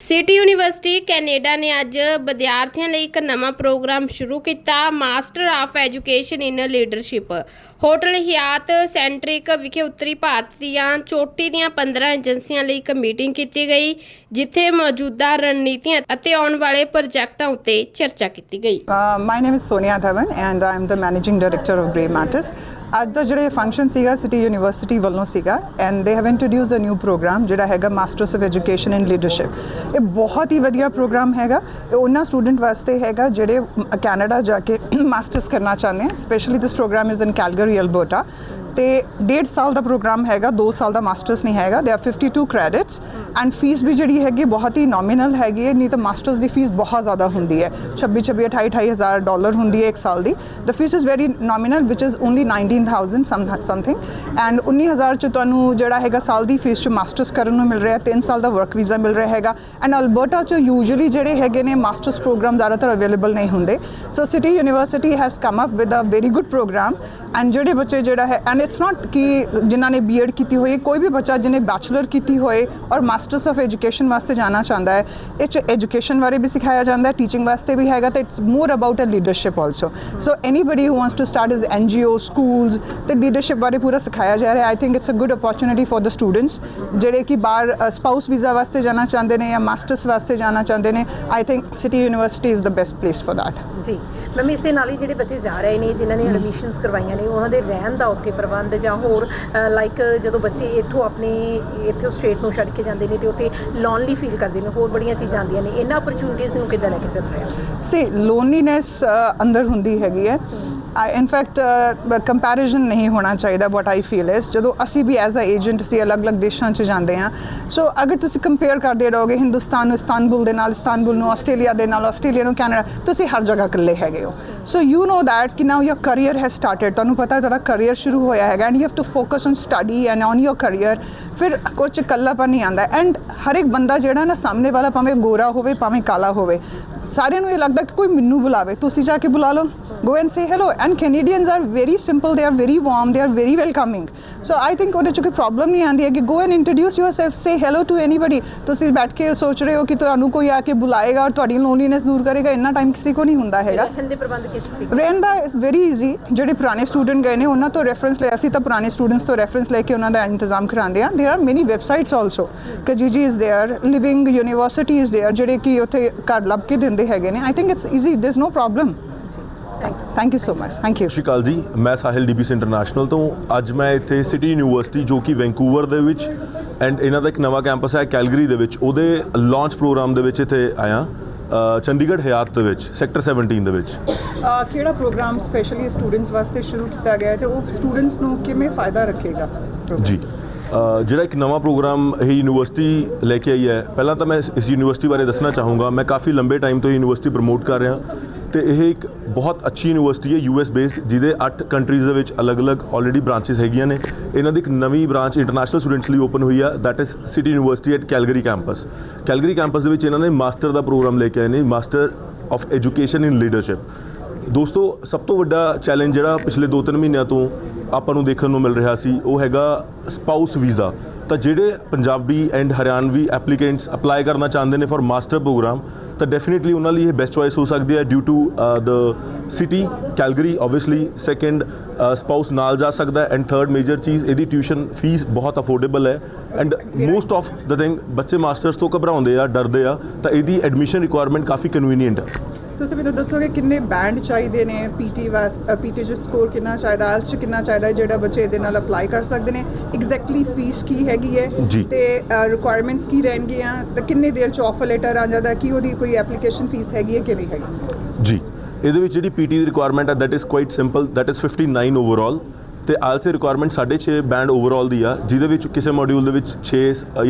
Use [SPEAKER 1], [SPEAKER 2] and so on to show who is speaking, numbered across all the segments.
[SPEAKER 1] City university Canada ਨੇ ਅੱਜ ਵਿਦਿਆਰਥੀਆਂ ਲਈ ਇੱਕ ਨਵਾਂ ਪ੍ਰੋਗਰਾਮ ਸ਼ੁਰੂ ਕੀਤਾ master of education in leadership hotel Hyatt centric ਵਿਖੇ ਉੱਤਰੀ ਭਾਰਤ ਦੀਆਂ ਚੋਟੀ ਦੀਆਂ 15 ਏਜੰਸੀਆਂ ਲਈ ਇੱਕ ਮੀਟਿੰਗ ਕੀਤੀ ਗਈ ਜਿੱਥੇ ਮੌਜੂਦਾ ਰਣਨੀਤੀਆਂ ਅਤੇ ਆਉਣ ਵਾਲੇ ਪ੍ਰੋਜੈਕਟਾਂ ਉੱਤੇ ਚਰਚਾ ਕੀਤੀ ਗਈ
[SPEAKER 2] Uh, my name is Sonia Dhawan and I'm the managing director of Grey Matters. ਅੱਜ ਦਾ ਜਿਹੜਾ ਫੰਕਸ਼ਨ ਸੀਗਾ ਸਿਟੀ ਯੂਨੀਵਰਸਿਟੀ ਵੱਲੋਂ ਸੀਗਾ and they have introduce a new programme ਜਿਹੜਾ ਹੈਗਾ masters of education in leadership ਇਹ ਬਹੁਤ ਹੀ ਵਧੀਆ ਪ੍ਰੋਗਰਾਮ ਹੈਗਾ। ਇਹ ਉਹਨਾਂ ਸਟੂਡੈਂਟ ਵਾਸਤੇ ਹੈਗਾ ਜਿਹੜੇ ਕੈਨੇਡਾ ਜਾ ਕੇ ਮਾਸਟਰਸ ਕਰਨਾ ਚਾਹੁੰਦੇ ਆ। Specially this programme is in Calgary Alberta ਤੇ ਡੇਢ ਸਾਲ ਦਾ ਪ੍ਰੋਗਰਾਮ ਹੈਗਾ 2 ਸਾਲ ਦਾ ਮਾਸਟਰਸ ਨਹੀਂ ਹੈਗਾ they are 52 credits and fees ਵੀ ਜਿਹੜੀ ਹੈਗੀ ਬਹੁਤ ਹੀ ਨੋਮੀਨਲ ਹੈਗੀ ਹੈ, ਨਹੀਂ ਤਾਂ ਮਾਸਟਰਸ ਦੀ ਫੀਸ ਬਹੁਤ ਜ਼ਿਆਦਾ ਹੁੰਦੀ ਹੈ। 26 26 28 28 ਹਜ਼ਾਰ ਡਾਲਰ ਹੁੰਦੀ ਹੈ ਇੱਕ ਸਾਲ ਦੀ। The fees is very nominal which is only 19000 some something and 19000 ਚ ਤੁਹਾਨੂੰ ਜਿਹੜਾ ਹੈਗਾ ਸਾਲ ਦੀ ਫੀਸ ਚ ਮਾਸਟਰਸ ਕਰਨ ਨੂੰ ਮਿਲ ਰਿਹਾ 3 ਸਾਲ ਦਾ ਵਰਕ ਵੀਜ਼ਾ ਮਿਲ ਰਿਹਾ ਹੈਗਾ ਐਂਡ ਅਲਬਰਟਾ ਚ ਯੂਜੂਅਲੀ ਜਿਹੜੇ ਹੈਗੇ ਨੇ ਮਾਸਟਰਸ ਪ੍ਰੋਗਰਾਮ ਜ਼ਿਆਦਾਤਰ ਅਵੇਲੇਬਲ ਨਹੀਂ ਹੁੰਦੇ। So city university has come up with a very good programme and ਜਿਹੜੇ ਬੱਚੇ ਜਿਹੜਾ ਹੈ ਐਂਡ ਇਟਸ ਨਾਟ ਕਿ ਜਿਨ੍ਹਾਂ ਨੇ ਬੀਐਡ ਕੀਤੀ ਹੋਈ ਕੋਈ ਵੀ ਬੱਚਾ ਜਿਹਨੇ ਬੈਚਲਰ ਕੀਤੀ ਹੋਏ ਔਰ ਮਾਸਟਰਸ ਆਫ ਐਜੂਕੇਸ਼ਨ ਵਾਸਤੇ ਜਾਣਾ ਚਾਹੁੰਦਾ ਹੈ ਇਹ ਚ ਐਜੂਕੇਸ਼ਨ ਬਾਰੇ ਵੀ ਸਿਖਾਇਆ ਜਾਂਦਾ ਹੈ ਟੀਚਿੰਗ ਵਾਸਤੇ ਵੀ ਹੈਗਾ ਤੇ it's more about a leadership also so anybody who wants to start his NGO schools ਤੇ ਲੀਡਰਸ਼ਿਪ ਬਾਰੇ ਪੂਰਾ ਸਿਖਾਇਆ ਜਾ ਰਿਹਾ I think it's a good opportunity for the students ਜਿਹੜੇ ਕਿ ਬਾਹਰ ਸਪਾਊਸ ਵੀਜ਼ਾ ਵਾਸਤੇ ਜਾਣਾ ਚਾਹੁੰਦੇ ਨੇ ਜਾਂ ਮਾਸਟਰਸ ਵਾਸਤੇ ਜਾਣਾ ਚਾਹੁੰਦੇ ਨੇ I think city university is the best place for that
[SPEAKER 3] ਜੀ ਮੈਮ ਇਸ ਦੇ ਨਾਲ ਹੀ ਜਿਹੜੇ ਬੱਚੇ ਜਾ ਰਹੇ ਨੇ ਜਿਨ੍ਹਾਂ ਨੇ ਐਡਮਿਸ਼ਨਸ ਕਰਵਾਈਆਂ ਨੇ ਉਹਨਾਂ ਦੇ ਰਹਿਣ ਦਾ ਉੱਥੇ ਪ੍ਰਬੰਧ ਜਾਂ ਹੋਰ ਲਾਈਕ ਜਦੋਂ ਬੱਚੇ ਇੱਥੋਂ ਆਪਣੇ ਇੱਥੇ ਸਟੇਟ ਨੂੰ ਛੱਡ ਕੇ ਜਾਂਦੇ ਨੇ ਤੇ ਉੱਥੇ ਲੋਨਲੀ ਫੀਲ ਕਰਦੇ ਨੇ ਹੋਰ ਬੜੀਆਂ ਚੀਜ਼ਾਂ ਆਉਂਦੀਆਂ ਨੇ ਇਹਨਾਂ ਅਪਰਚੂਨਿਟੀਆਂ ਨੂੰ ਕਿੱਦਾਂ ਲੈ ਕੇ ਚੱਲ ਰਿਹਾ
[SPEAKER 2] ਸੀ ਲੋਨਲੀਨੈਸ ਅੰਦਰ ਹੁੰਦੀ ਹੈਗੀ ਹੈ। ਆਈ ਇਨਫੈਕਟ ਕੰਪੈਰੀਜ਼ਨ ਨਹੀਂ ਹੋਣਾ ਚਾਹੀਦਾ ਵਾਟ ਆਈ ਫੀਲ ਇਸ ਜਦੋਂ ਅਸੀਂ ਵੀ ਐਜ਼ ਅ ਏਜੰਟ ਸੀ ਅਲੱਗ-ਅਲੱਗ ਦੇਸ਼ਾਂ 'ਚ ਜਾਂਦੇ ਆ ਸੋ ਅਗਰ ਤੁਸੀਂ ਕੰਪੇਅਰ ਕਰਦੇ ਰਹੋਗੇ ਹਿੰਦੁਸਤਾਨ ਨੂੰ ਇਸਤਾਨਬੁਲ ਦੇ ਨਾਲ ਇਸਤਾਨਬੁਲ ਨੂੰ ਆਸਟ੍ਰੇਲੀਆ ਦੇ ਨਾਲ ਆਸਟ੍ਰੇਲੀਆ ਨੂੰ ਕੈਨੇਡਾ ਤੁਸੀਂ ਹਰ ਜਗ੍ਹਾ ਇਕੱਲੇ ਹੈਗੇ ਹੋ। ਸੋ ਯੂ نو ਦੈਟ ਕਿ now your career has started ਤੁਹਾਨੂੰ ਪਤਾ ਤੁਹਾਡਾ ਕੈਰੀਅਰ ਸ਼ੁਰੂ ਹੋਇਆ ਹੈਗਾ and you have to focus on study and on your career ਫਿਰ ਕੁਝ ਇਕੱਲਾਪਨ ਨਹੀਂ ਆਉਂਦਾ ਐਂਡ ਹਰ ਇੱਕ ਬੰਦਾ ਜਿਹੜਾ ਨਾ ਸਾਹਮਣੇ ਵਾਲਾ ਭਾਵੇਂ ਗੋਰਾ ਹੋਵੇ, ਭਾਵੇਂ ਕਾਲਾ ਹੋਵੇ, ਸਾਰਿਆਂ ਨੂੰ ਇਹ ਲੱਗਦਾ ਕਿ ਕੋਈ ਮੈਨੂੰ ਬੁਲਾਵੇ, ਤੁਸੀਂ ਜਾ ਕੇ ਬੁਲਾ ਲਓ। go and say hello and canadians are very simple they are very warm they are very welcoming so i think ਉਹਦੇ ਚ ਕੋਈ ਪ੍ਰੋਬਲਮ ਨਹੀਂ ਆਉਂਦੀ ਹੈ ਕਿ go and introduce yourself say hello to anybody ਤੁਸੀਂ ਬੈਠ ਕੇ ਸੋਚ ਰਹੇ ਹੋ ਕਿ ਤੁਹਾਨੂੰ ਕੋਈ ਆ ਕੇ ਬੁਲਾਏਗਾ ਔਰ ਤੁਹਾਡੀ ਲੋਨਲੀਨੈਸ ਦੂਰ ਕਰੇਗਾ ਇੰਨਾ ਟਾਈਮ ਕਿਸੇ ਕੋ ਨਹੀਂ ਹੁੰਦਾ ਹੈਗਾ
[SPEAKER 3] ਰਹਿਣ ਦੇ ਪ੍ਰਬੰਧ ਕਿਸ ਤਰੀਕੇ
[SPEAKER 2] ਰਹਿਣ ਦਾ ਇਜ਼ ਵੈਰੀ ਈਜ਼ੀ ਜਿਹੜੇ ਪੁਰਾਣੇ ਸਟੂਡੈਂਟ ਗਏ ਨੇ ਉਹਨਾਂ ਤੋਂ ਰੈਫਰੈਂਸ ਲਿਆ ਸੀ ਤਾਂ ਪੁਰਾਣੇ ਸਟੂਡੈਂਟਸ ਤੋਂ ਰੈਫਰੈਂਸ ਲੈ ਕੇ ਉਹਨਾਂ ਦਾ ਇੰਤਜ਼ਾਮ ਕਰਾਉਂਦੇ ਆ there are many websites also Kijiji is there living university is there ਜਿਹੜੇ ਕਿ ਉੱਥੇ ਘਰ ਲੱਭ ਕੇ ਦਿੰਦੇ ਹੈਗੇ ਨੇ I think it's easy there is
[SPEAKER 3] no problem
[SPEAKER 2] thank you so much thank you
[SPEAKER 4] ਸਤਿ ਸ਼੍ਰੀ ਅਕਾਲ ਜੀ ਮੈਂ ਸਾਹਿਲ ਡੀਬੀਸ ਇੰਟਰਨੈਸ਼ਨਲ ਤੋਂ। ਅੱਜ ਮੈਂ ਇੱਥੇ ਸਿਟੀ ਯੂਨੀਵਰਸਿਟੀ ਜੋ ਕਿ ਵੈਂਕੂਵਰ ਦੇ ਵਿੱਚ ਐਂਡ ਇਹਨਾਂ ਦਾ ਇੱਕ ਨਵਾਂ ਕੈਂਪਸ ਹੈ ਕੈਲਗਰੀ ਦੇ ਵਿੱਚ। ਉਹਦੇ ਲਾਂਚ ਪ੍ਰੋਗਰਾਮ ਦੇ ਵਿੱਚ ਇੱਥੇ ਆਇਆ ਚੰਡੀਗੜ੍ਹ ਹਯਾਤ ਦੇ ਵਿੱਚ ਸੈਕਟਰ 17 ਦੇ ਵਿੱਚ।
[SPEAKER 2] ਕਿਹੜਾ ਪ੍ਰੋਗਰਾਮ ਸਪੈਸ਼ਲੀ ਸਟੂਡੈਂਟਸ ਵਾਸਤੇ ਸ਼ੁਰੂ ਕੀਤਾ ਗਿਆ ਹੈ ਤੇ ਉਹ ਸਟੂਡੈਂਟਸ ਨੂੰ ਕਿਵੇਂ ਫਾਇਦਾ ਰੱਖੇਗਾ?
[SPEAKER 4] ਜੀ ਜਿਹੜਾ ਇੱਕ ਨਵਾਂ ਪ੍ਰੋਗਰਾਮ ਇਹ ਯੂਨੀਵਰਸਿਟੀ ਲੈ ਕੇ ਆਈ ਹੈ ਪਹਿਲਾਂ ਤਾਂ ਮੈਂ ਇਸ- ਇਸ ਯੂਨੀਵਰਸਿਟੀ ਬਾਰੇ ਦੱਸਣਾ ਚਾਹੂੰਗਾ। ਮੈਂ ਕਾਫੀ ਲੰਬੇ ਟਾਈਮ ਤੋਂ ਯੂਨੀਵਰਸਿਟੀ ਪ੍ਰਮੋਟ ਕਰ ਰਿਹਾ। ਤੇ ਇਹ ਇੱਕ ਬਹੁਤ ਅੱਛੀ ਯੂਨੀਵਰਸਿਟੀ ਹੈ ਯੂਐਸ ਬੇਸਡ ਜਿਹਦੇ 8 ਕੰਟਰੀਜ਼ ਦੇ ਵਿੱਚ ਅਲੱਗ-ਅਲੱਗ ਆਲਰੇਡੀ ਬ੍ਰਾਂਚਸ ਹੈਗੀਆਂ ਨੇ। ਇਹਨਾਂ ਦੀ ਇੱਕ ਨਵੀਂ ਬ੍ਰਾਂਚ ਇੰਟਰਨੈਸ਼ਨਲ ਸਟੂਡੈਂਟਸ ਲਈ ਓਪਨ ਹੋਈ ਆ that is city university at Calgary campus Calgary campus ਦੇ ਵਿੱਚ ਇਹਨਾਂ ਨੇ ਮਾਸਟਰ ਦਾ ਪ੍ਰੋਗਰਾਮ ਲੈ ਕੇ ਆਏ ਨੇ master of education in leadership ਦੋਸਤੋ, ਸਭ ਤੋਂ ਵੱਡਾ ਚੈਲੰਜ ਜਿਹੜਾ ਪਿਛਲੇ 2-3 ਮਹੀਨਿਆਂ ਤੋਂ ਆਪਾਂ ਨੂੰ ਦੇਖਣ ਨੂੰ ਮਿਲ ਰਿਹਾ ਸੀ, ਉਹ ਹੈਗਾ ਸਪਾਊਸ ਵੀਜ਼ਾ ਤਾਂ ਜਿਹੜੇ Punjabi and Haryanvi applicants apply ਕਰਨਾ ਚਾਹੁੰਦੇ ਨੇ ਫॉर ਮਾਸਟਰ ਪ੍ਰੋਗਰਾਮ ਤਾਂ ਡੈਫੀਨਿਟਲੀ ਉਹਨਾਂ ਲਈ ਇਹ ਬੈਸਟ ਚੋਇਸ ਹੋ ਸਕਦੀ ਹੈ due to the city Calgary obviously second spouse ਨਾਲ ਜਾ ਸਕਦਾ ਐਂਡ ਥਰਡ ਮੇਜਰ ਚੀਜ਼ ਇਹਦੀ ਟਿਊਸ਼ਨ ਫੀਸ ਬਹੁਤ ਅਫੋਰਡੇਬਲ ਹੈ and most of the thing ਬੱਚੇ ਮਾਸਟਰਸ ਤੋਂ ਘਬਰਾਉਂਦੇ ਆ ਡਰਦੇ ਆ ਤਾਂ ਇਹਦੀ ਐਡਮਿਸ਼ਨ ਰਿਕੁਆਇਰਮੈਂਟ ਕਾਫੀ ਕਨਵੀਨੀਅੰਟ ਹੈ।
[SPEAKER 2] ਤੁਸੀਂ ਮੈਨੂੰ ਦੱਸੋਗੇ ਕਿੰਨੇ ਬੈਂਡ ਚਾਹੀਦੇ ਨੇ ਪੀਟੀ ਵਾਸ ਪੀਟੀ ਚ ਸਕੋਰ ਕਿੰਨਾ ਚਾਹੀਦਾ ਆਇਲਸ ਚ ਕਿੰਨਾ ਚਾਹੀਦਾ ਜਿਹੜਾ ਬੱਚੇ ਇਹਦੇ ਨਾਲ ਅਪਲਾਈ ਕਰ ਸਕਦੇ ਨੇ? ਐਗਜ਼ੈਕਟਲੀ ਫੀਸ ਕੀ ਹੈਗੀ ਹੈ?
[SPEAKER 4] ਜੀ।
[SPEAKER 2] ਤੇ ਰਿਕੁਆਇਰਮੈਂਟਸ ਕੀ ਰਹਿਣਗੀਆਂ? ਤੇ ਕਿੰਨੇ ਦੇਰ ਚ ਆਫਰ ਲੈਟਰ ਆ ਜਾਂਦਾ ਕੀ ਉਹਦੀ ਕੋਈ ਐਪਲੀਕੇਸ਼ਨ ਫੀਸ ਹੈਗੀ ਹੈ ਕਿ ਨਹੀਂ ਹੈਗੀ?
[SPEAKER 4] ਜੀ। ਇਹਦੇ ਵਿੱਚ ਜਿਹੜੀ ਪੀਟੀ ਦੀ ਰਿਕੁਆਇਰਮੈਂਟ ਹੈ that is quite simple that is 59 overall ਤੇ ਆਇਲਸ ਦੀ ਰਿਕੁਆਇਰਮੈਂਟ 6.5 ਬੈਂਡ ਓਵਰਆਲ ਦੀ ਆ, ਜਿਹਦੇ ਵਿੱਚ ਕਿਸੇ ਮੋਡਿਊਲ ਦੇ ਵਿੱਚ 6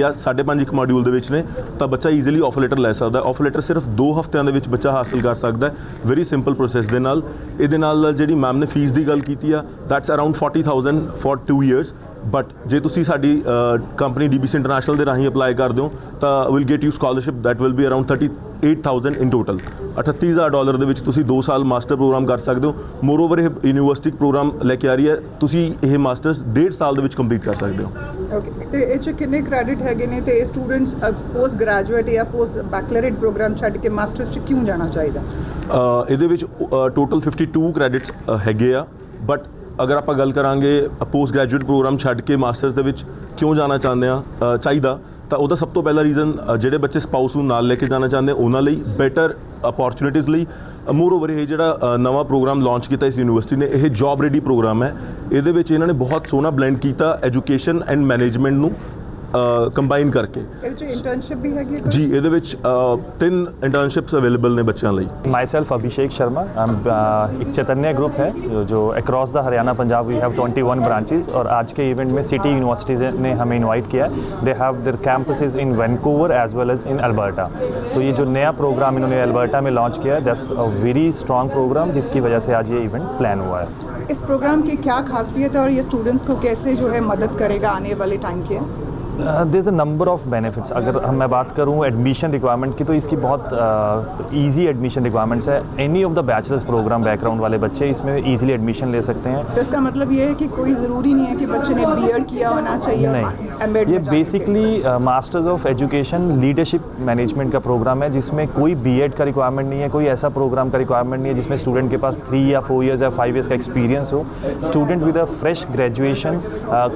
[SPEAKER 4] ਜਾਂ 5.5 ਇੱਕ ਮੋਡਿਊਲ ਦੇ ਵਿੱਚ ਨੇ, ਤਾਂ ਬੱਚਾ ਈਜ਼ੀਲੀ ਆਫਰ ਲੈਟਰ ਲੈ ਸਕਦਾ। ਆਫਰ ਲੈਟਰ ਸਿਰਫ 2 ਹਫ਼ਤਿਆਂ ਦੇ ਵਿੱਚ ਬੱਚਾ ਹਾਸਲ ਕਰ ਸਕਦਾ ਵੈਰੀ ਸਿੰਪਲ ਪ੍ਰੋਸੈਸ ਦੇ ਨਾਲ। ਇਹਦੇ ਨਾਲ ਜਿਹੜੀ ਮੈਮ ਨੇ ਫੀਸ ਦੀ ਗੱਲ ਕੀਤੀ ਆ that's around 40000 for 2 years but ਜੇ ਤੁਸੀਂ ਸਾਡੀ ਕੰਪਨੀ DBC ਇੰਟਰਨੈਸ਼ਨਲ ਦੇ ਰਾਹੀਂ ਅਪਲਾਈ ਕਰਦੇ ਹੋ ਤਾਂ will get you scholarship that will be around 38000 in total 38000 dollar ਦੇ ਵਿੱਚ ਤੁਸੀਂ 2 ਸਾਲ ਮਾਸਟਰ ਪ੍ਰੋਗਰਾਮ ਕਰ ਸਕਦੇ ਹੋ। ਮੋਰ ਓਵਰ ਇਹ ਯੂਨੀਵਰਸਿਟੀ ਪ੍ਰੋਗਰਾਮ ਲੈ ਕੇ ਆ ਰਹੀ ਹੈ। ਤੁਸੀਂ ਇਹ ਮਾਸਟਰਸ 1.5 ਸਾਲ ਦੇ ਵਿੱਚ ਕੰਪਲੀਟ ਕਰ ਸਕਦੇ ਹੋ।
[SPEAKER 2] ਓਕੇ ਤੇ ਇਹ ਚ ਕਿੰਨੇ ਕ੍ਰੈਡਿਟ ਹੈਗੇ ਨੇ? ਤੇ ਸਟੂਡੈਂਟਸ ਪੋਸਟ ਗ੍ਰੈਜੂਏਟ ਜਾਂ ਪੋਸਟ ਬੈਕਲਰੇਟ ਪ੍ਰੋਗਰਾਮ ਛੱਡ ਕੇ ਮਾਸਟਰਸ ਚ ਕਿਉਂ ਜਾਣਾ ਚਾਹੀਦਾ?
[SPEAKER 4] ਇਹਦੇ ਵਿੱਚ ਟੋਟਲ 52 ਕ੍ਰੈਡਿਟਸ ਹੈਗੇ ਆ। ਬਟ ਅਗਰ ਆਪਾਂ ਗੱਲ ਕਰਾਂਗੇ ਪੋਸਟ ਗ੍ਰੈਜੂਏਟ ਪ੍ਰੋਗਰਾਮ ਛੱਡ ਕੇ ਮਾਸਟਰਸ ਦੇ ਵਿੱਚ ਕਿਉਂ ਜਾਣਾ ਚਾਹੁੰਦੇ ਆ ਚਾਹੀਦਾ, ਤਾਂ ਉਹਦਾ ਸਭ ਤੋਂ ਪਹਿਲਾ ਰੀਜ਼ਨ ਜਿਹੜੇ ਬੱਚੇ ਸਪਾਊਸ ਨੂੰ ਨਾਲ ਲੈ ਕੇ ਜਾਣਾ ਚਾਹੁੰਦੇ, ਉਹਨਾਂ ਲਈ ਬੈਟਰ ਅਪੋਰਚੁਨਿਟੀਜ਼ ਲਈ ਮੋਰ ਓਵਰ ਇਹ ਜਿਹੜਾ ਨਵਾਂ ਪ੍ਰੋਗਰਾਮ ਲਾਂਚ ਕੀਤਾ ਇਸ ਯੂਨੀਵਰਸਿਟੀ ਨੇ, ਇਹ ਜੌਬ ਰੈਡੀ ਪ੍ਰੋਗਰਾਮ ਹੈ। ਇਹਦੇ ਵਿੱਚ ਇਹਨਾਂ ਨੇ ਬਹੁਤ ਸੋਹਣਾ ਬਲੈਂਡ ਕੀਤਾ ਐਜੂਕੇਸ਼ਨ ਐਂਡ ਮੈਨੇਜਮੈਂਟ ਨੂੰ ਕੰਬਾਈਨ ਕਰਕੇ
[SPEAKER 2] ਇਹਦੇ ਚ ਇੰਟਰਨਸ਼ਿਪ ਵੀ ਹੈਗੀ ਹੈ ਕੋਈ?
[SPEAKER 4] ਜੀ ਇਹਦੇ ਵਿੱਚ ਅ, ਤਿੰਨ ਇੰਟਰਨਸ਼ਿਪਸ ਅਵੇਲੇਬਲ ਨੇ ਬੱਚਿਆਂ ਲਈ
[SPEAKER 5] माई सेल्फ अभिषेक शर्मा हम एक चैतन्य ग्रुप है जो- जो across the Haryana Punjab we have 21 branches और आज के इवेंट में सिटी यूनिवर्सिटीज़ ने हमें इनवाइट किया है they have their campuses in Vancouver as well as in Alberta तो ये जो नया प्रोग्राम इन्होंने अल्बर्टा में लॉन्च किया है that's a very strong program जिसकी वजह से आज ये इवेंट प्लान हुआ है
[SPEAKER 2] इस प्रोग्राम की क्या खासियत है और ये स्टूडेंट्स को कैसे जो है मदद करेगा आने वाले टाइम के
[SPEAKER 5] There is a number of benefits अगर हम मैं बात करूँ एडमिशन रिक्वायरमेंट की तो इसकी बहुत ईजी एडमिशन रिक्वायरमेंट्स है। Any of the bachelors program background वाले बच्चे इसमें ईजिली एडमिशन ले सकते हैं।
[SPEAKER 2] तो इसका मतलब ये है कि कोई ज़रूरी नहीं है कि बच्चे ने बीएड किया होना चाहिए
[SPEAKER 5] नहीं। ये basically masters of education leadership management का प्रोग्राम है जिसमें कोई बीएड का रिक्वायरमेंट नहीं है कोई ऐसा प्रोग्राम का रिक्वायरमेंट नहीं है जिसमें स्टूडेंट के पास थ्री या फोर ईयर्स या फाइव ईयर्स का एक्सपीरियंस हो। Student with a fresh graduation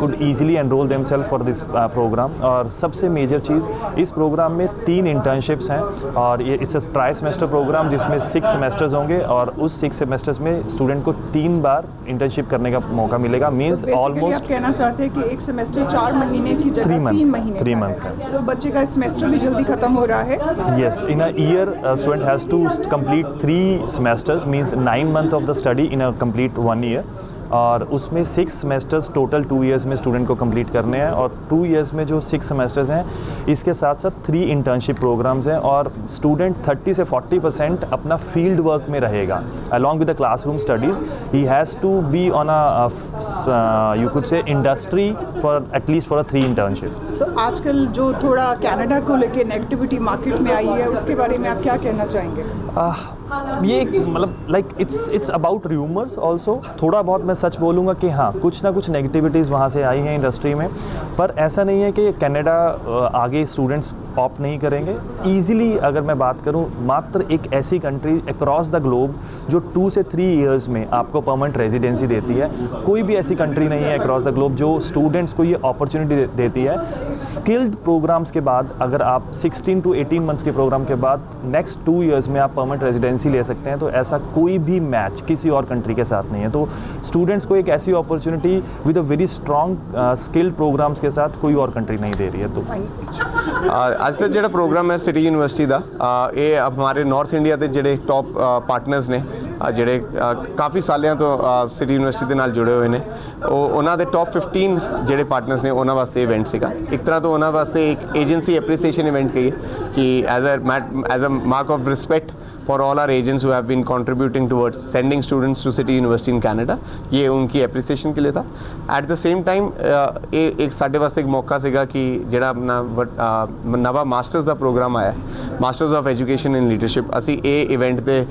[SPEAKER 5] could easily enroll themselves for this program और सबसे मेजर चीज़ इस प्रोग्राम में तीन इंटर्नशिप्स हैं और ये इट्स ट्राई सेमेस्टर प्रोग्राम जिसमें सिक्स सेमेस्टर्स होंगे और उस सिक्स सेमेस्टर्स में स्टूडेंट को तीन बार इंटर्नशिप करने का मौका मिलेगा मीन्स
[SPEAKER 2] ऑलमोस्ट आप कहना चाहते हैं कि एक सेमेस्टर चार महीने की जगह
[SPEAKER 5] month,
[SPEAKER 2] तीन महीने
[SPEAKER 5] three
[SPEAKER 2] का
[SPEAKER 5] month
[SPEAKER 2] है। तो बच्चे का सेमेस्टर भी जल्दी खत्म हो रहा है
[SPEAKER 5] a year, a student has to st- complete three semesters, means nine months of the study in a complete one year. और उसमें six semesters total two years में स्टूडेंट को कंप्लीट करने हैं और टू इयर्स में जो सिक्स सेमेस्टर्स हैं इसके साथ साथ थ्री इंटर्नशिप प्रोग्राम्स हैं और स्टूडेंट 30 से 40 परसेंट अपना फ़ील्ड वर्क में रहेगा along with the classroom studies he has to be on a you could say industry for at least for a three
[SPEAKER 2] internship sir आजकल जो थोड़ा कैनेडा को लेके नेगेटिविटी मार्केट में आई है उसके बारे में आप क्या कहना चाहेंगे?
[SPEAKER 5] आह, ये मतलब like it's it's about rumours also थोड़ा बहुत मैं सच बोलूँगा कि हाँ कुछ ना कुछ नेगेटिविटीज़ वहाँ से आई हैं इंडस्ट्री में, पर ऐसा नहीं है कि कनाडा आगे स्टूडेंट्स ऑप्ट नहीं करेंगे. ईजिली अगर मैं बात करूँ, मात्र एक ऐसी कंट्री अक्रॉस द ग्लोब जो टू से थ्री ईयर्स में आपको परमानेंट रेजिडेंसी देती है. कोई भी ऐसी कंट्री नहीं है अक्रॉस द ग्लोब जो स्टूडेंट्स को ये अपॉर्चुनिटी देती है. स्किल्ड प्रोग्राम्स के बाद, अगर आप 16 टू 18 मंथ्स के प्रोग्राम के बाद नेक्स्ट टू ईयर्स में आप परमानेंट रेजिडेंसी प्रेसिडेंसी ले सकते हैं तो ऐसा कोई भी मैच किसी और कंट्री के साथ नहीं है। तो स्टूडेंट्स को एक ऐसी opportunity with a very strong skilled programs के साथ कोई और कंट्री नहीं दे रही है तो।
[SPEAKER 6] अज का जो प्रोग्राम है सिटी यूनिवर्सिटी का ये हमारे नॉर्थ इंडिया के जोड़े टॉप पार्टनर्स ने ਜਿਹੜੇ ਕਾਫੀ ਸਾਲਿਆਂ ਤੋਂ ਸਿਟੀ ਯੂਨੀਵਰਸਿਟੀ ਦੇ ਨਾਲ ਜੁੜੇ ਹੋਏ ਨੇ। ਉਹ, ਉਹਨਾਂ ਦੇ ਟੌਪ 15 ਜਿਹੜੇ ਪਾਰਟਨਰਸ ਨੇ, ਉਹਨਾਂ ਵਾਸਤੇ ਇਵੈਂਟ ਸੀਗਾ। ਇੱਕ ਤਰ੍ਹਾਂ ਤੋਂ ਉਹਨਾਂ ਵਾਸਤੇ ਇੱਕ ਏਜੰਸੀ ਐਪਰੀਸੀਏਸ਼ਨ ਇਵੈਂਟ ਕਹੀਏ ਕਿ as a as a mark of respect for all our agents who have been contributing towards sending students to City University in Canada. ये उनकी appreciation के लिए था। At the same time ये एक ਸਾਡੇ ਵਾਸਤੇ ਇੱਕ ਮੌਕਾ ਸੀਗਾ ਕਿ ਜਿਹੜਾ ਆਪਣਾ ਨਵਾਂ ਮਾਸਟਰਸ ਦਾ ਪ੍ਰੋਗਰਾਮ ਆਇਆ masters of education in leadership ਅਸੀਂ ਇਹ ਇਵੈਂਟ ਤੇ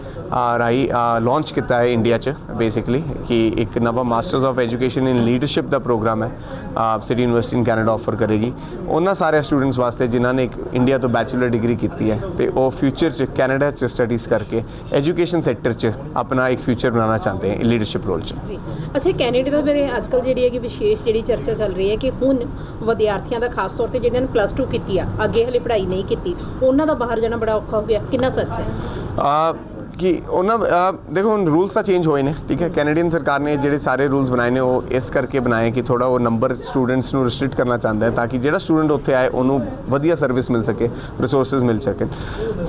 [SPEAKER 6] ਰਾਈ ਲਾਂਚ ਕੀਤਾ ਹੈ ਇੰਡੀਆ 'ਚ ਬੇਸਿਕਲੀ ਕਿ ਇੱਕ ਨਵਾਂ masters of education in leadership the programme ਹੈ city university in Canada offer ਕਰੇਗੀ। ਉਹਨਾਂ ਸਾਰੇ ਸਟੂਡੈਂਟਸ ਵਾਸਤੇ ਜਿਨ੍ਹਾਂ ਨੇ ਇੰਡੀਆ ਤੋਂ ਬੈਚਲਰ ਡਿਗਰੀ ਕੀਤੀ ਹੈ ਤੇ ਉਹ ਫਿਊਚਰ 'ਚ ਕੈਨੇਡਾ 'ਚ ਸਟੱਡੀਜ਼ ਕਰਕੇ ਐਜੂਕੇਸ਼ਨ ਸੈਕਟਰ 'ਚ ਆਪਣਾ ਇੱਕ ਫਿਊਚਰ ਬਣਾਉਣਾ ਚਾਹੁੰਦੇ ਹੈ ਲੀਡਰਸ਼ਿਪ ਰੋਲ 'ਚ।
[SPEAKER 3] ਜੀ। ਅੱਛਾ ਕੈਨੇਡਾ ਦਾ ਮੇਰੇ ਅੱਜਕੱਲ ਜਿਹੜੀ ਹੈਗੀ ਵਿਸ਼ੇਸ਼ ਜਿਹੜੀ ਚਰਚਾ ਚੱਲ ਰਹੀ ਹੈ ਕਿ ਹੁਣ ਵਿਦਿਆਰਥੀਆਂ ਦਾ ਖਾਸ ਤੌਰ ਤੇ ਜਿਹਨਾਂ ਨੇ ਪਲੱਸ 2 ਕੀਤੀ ਆ ਅੱਗੇ ਹਲੇ ਪੜ੍ਹਾਈ ਨਹੀਂ ਕੀਤੀ ਉਹਨਾਂ ਦਾ ਬਾਹਰ ਜਾਣਾ ਬੜਾ ਔਖਾ ਹੋ ਗਿਆ ਕਿੰਨਾ ਸੱਚ ਹੈ?
[SPEAKER 6] ਆ ਕਿ ਉਹਨਾਂ ਦੇਖੋ ਹੁਣ ਰੂਲਸ ਤਾਂ ਚੇਂਜ ਹੋਏ ਨੇ, ਠੀਕ ਹੈ? ਕੈਨੇਡੀਅਨ ਸਰਕਾਰ ਨੇ ਜਿਹੜੇ ਸਾਰੇ ਰੂਲਸ ਬਣਾਏ ਨੇ, ਉਹ ਇਸ ਕਰਕੇ ਬਣਾਏ ਕਿ ਥੋੜਾ ਉਹ ਨੰਬਰ ਸਟੂਡੈਂਟਸ ਨੂੰ ਰਿਸਟ੍ਰਿਕਟ ਕਰਨਾ ਚਾਹੁੰਦਾ ਹੈ ਤਾਂ ਕਿ ਜਿਹੜਾ ਸਟੂਡੈਂਟ ਉੱਥੇ ਆਏ, ਉਹਨੂੰ ਵਧੀਆ ਸਰਵਿਸ ਮਿਲ ਸਕੇ ਰਿਸੋਰਸਸ ਮਿਲ ਸਕਣ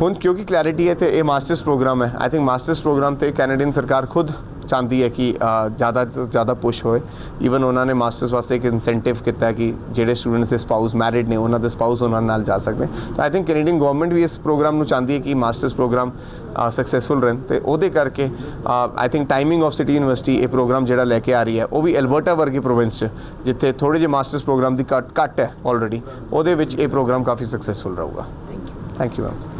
[SPEAKER 6] ਹੁਣ ਕਿਉਂਕਿ ਕਲੈਰਿਟੀ ਹੈ ਤੇ ਇਹ ਮਾਸਟਰਸ ਪ੍ਰੋਗਰਾਮ ਹੈ ਆਈ ਥਿੰਕ ਮਾਸਟਰਸ ਪ੍ਰੋਗਰਾਮ ਤੇ ਕੈਨੇਡੀਅਨ ਸਰਕਾਰ ਖੁਦ ਚਾਹੁੰਦੀ ਹੈ ਕਿ ਜ਼ਿਆਦਾ ਤੋਂ ਜ਼ਿਆਦਾ ਪੁਸ਼ ਹੋਏ। ਈਵਨ ਉਹਨਾਂ ਨੇ ਮਾਸਟਰਸ ਵਾਸਤੇ ਇੱਕ ਇਨਸੈਂਟਿਵ ਕੀਤਾ ਕਿ ਜਿਹੜੇ ਸਟੂਡੈਂਟਸ ਦੇ ਸਪਾਊਸ ਮੈਰਿਡ ਨੇ, ਉਹਨਾਂ ਦੇ ਸਪਾਊਸ ਉਹਨਾਂ ਨਾਲ ਜਾ ਸਕਦੇ। ਤਾਂ ਆਈ ਥਿੰਕ ਕੈਨੇਡੀਅਨ ਗਵਰਨਮੈਂਟ ਵੀ ਇਸ ਪ੍ਰੋਗਰਾਮ ਨੂੰ ਚਾਹੁੰਦੀ ਹੈ ਕਿ ਮਾਸਟਰਸ ਪ੍ਰੋਗਰਾਮ ਸਕਸੈਸਫੁਲ ਰਹਿਣ ਤੇ ਉਹਦੇ ਕਰਕੇ I think timing of city university ਇਹ ਪ੍ਰੋਗਰਾਮ ਜਿਹੜਾ ਲੈ ਕੇ ਆ ਰਹੀ ਹੈ ਉਹ ਵੀ ਐਲਬਰਟਾ ਵਰਗੀ ਪ੍ਰੋਵਿੰਸ 'ਚ ਜਿੱਥੇ ਥੋੜੇ ਜਿਹੇ ਮਾਸਟਰਸ ਪ੍ਰੋਗਰਾਮ ਦੀ ਘੱਟ ਘੱਟ ਹੈ ਆਲਰੇਡੀ ਉਹਦੇ ਵਿੱਚ ਇਹ ਪ੍ਰੋਗਰਾਮ ਕਾਫੀ ਸਕਸੈਸਫੁਲ ਰਹੂਗਾ। Thank you thank you ma'am